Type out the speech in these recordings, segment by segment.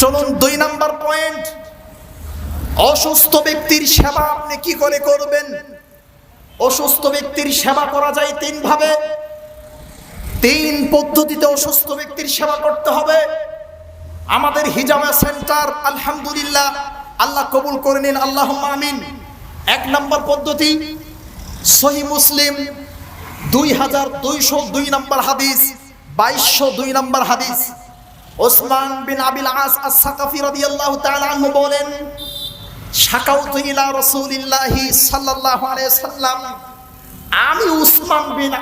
চলুন দুই number point. অসুস্থ ব্যক্তির সেবা আপনি কি করে করবেন? অসুস্থ ব্যক্তির সেবা করা যায় তিন ভাবে তিন পদ্ধতিতে অসুস্থ ব্যক্তির সেবা করতে হবে। আমাদের হিজামা সেন্টার, আলহামদুলিল্লাহ, আল্লাহ কবুল করে নিন আল্লাহ আমিন। এক নম্বর পদ্ধতি, সহি মুসলিম, দুই হাজার দুইশো দুই নম্বর হাদিস, বাইশশো দুই নম্বর হাদিস। ওসমান বিন আবিল আস আস সাকাফি রাদিয়াল্লাহু তাআলা আনহু বলেন, শাকাউতু ইলা রাসূলিল্লাহি সাল্লাল্লাহু আলাইহি সাল্লাম, আমি উসমান বিন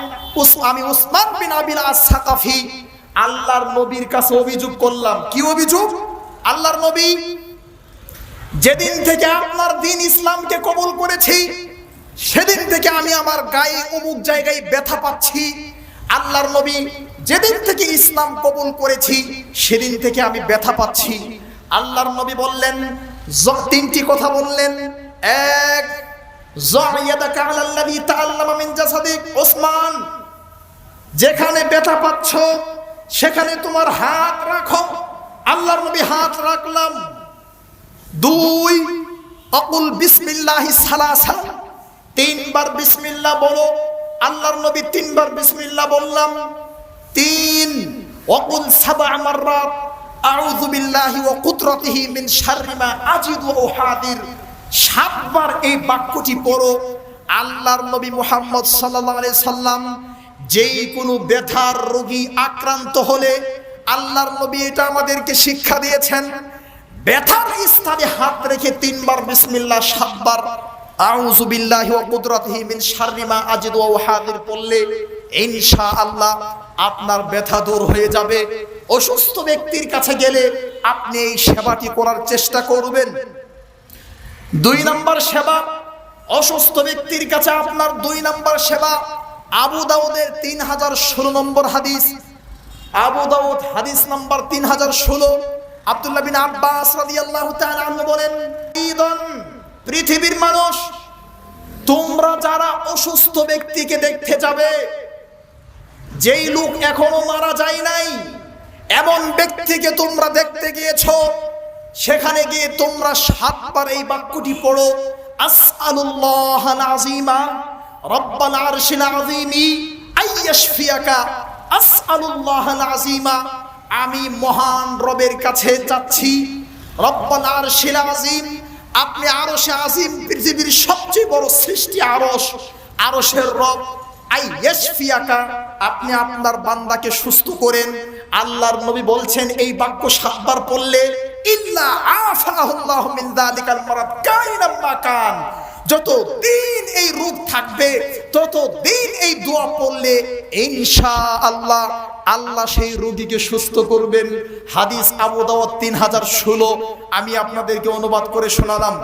আমি উসমান বিন আবিল আস সাকাফি আল্লাহর নবীর কাছে অভিযোগ করলাম। কি অভিযোগ? আল্লাহর নবী, যেদিন থেকে আপনার দিন ইসলামকে কবুল করেছি, সেদিন থেকে আমি আমার গায়ে অমুক জায়গায় ব্যথা পাচ্ছি আল্লাহর নবী, যেদিন থেকে ইসলাম কবুল করেছি, সেদিন থেকে আমি ব্যথা পাচ্ছি। আল্লাহর নবী বললেন তিনটি কথা বললেন। এক মিন ওসমান, যেখানে ব্যথা পাচ্ছ, সেখানে তোমার হাত রাখো। আল্লাহর নবী হাত রাখলাম। দুই, অকুল বিসমিল্লাহ সালাসা তিনবার বিসমিল্লাহ বলো। আল্লাহর নবী তিনবার বিসমিল্লাহ বললাম। তিন অকুল সাবা আমার রাত আউযু বিল্লাহি ওয়া কুদরতিহি মিন শাররি মা আজিদু ওয়া উহাদির সাতবার এই বাক্যটি পড়ো। আল্লাহর নবী মুহাম্মদ সাল্লাল্লাহু আলাইহি সাল্লাম যেই কোনো ব্যথার রোগী আক্রান্ত হলে আল্লাহর নবী এটা আমাদেরকে শিক্ষা দিয়েছেন। ব্যথার স্থানে হাত রেখে তিনবার বিসমিল্লাহ, সাতবার আউযু বিল্লাহি ওয়া কুদরাতিহি মিন শাররি মা আজিদু ওয়া উহাদির পড়লে আপনার ব্যথা দূর হয়ে যাবে। অসুস্থ ব্যক্তির কাছে গেলে আপনি এই সেবাটি করার চেষ্টা করবেন। দুই নম্বর সেবা, অসুস্থ ব্যক্তির কাছে আপনার দুই নম্বর সেবা, আবু দাউদের তিন হাজার ষোলো নম্বর হাদিস। আবু দাউদ হাদিস নাম্বার তিন হাজার ষোলো। আবদুল্লাহ বিন আব্বাস রাদিয়াল্লাহু তাআলা বলেন পৃথিবীর মানুষ তোমরা যারা অসুস্থ ব্যক্তিকে দেখতে যাবে, যেই লোক এখনও মারা যায় নাই, এমন ব্যক্তিকে তোমরা দেখতে গিয়েছ, সেখানে গিয়ে তোমরা সাতবার এই বাক্যটি পড়ো, আসআলুল্লাহ আযীমা রব্বাল আরশিল আযীমি, আইয়াশফিয়াকা, আসআলুল্লাহ আযীমা আমি মহান রবের কাছে যাচ্ছি, রব্বাল আরশিল আযীম আপনি আরশে আজিম, পৃথিবীর সবচেয়ে বড় সৃষ্টি আরশ, আরশের রব। আই আপনি আপনার বান্দাকে সুস্থ করেন। আল্লাহর নবী বলছেন, এই বাক্য সাতবার পড়লে, ইল্লা কান যত দিন এই রূপ থাকবে তত দিন এই দোয়া পড়লে ইনশা আল্লাহ আল্লাহ সেই রোগীকে সুস্থ করবেন। হাদিস আবু দাওয়াত তিন হাজার ষোলো। আমি আপনাদেরকে অনুবাদ করে শোনালাম।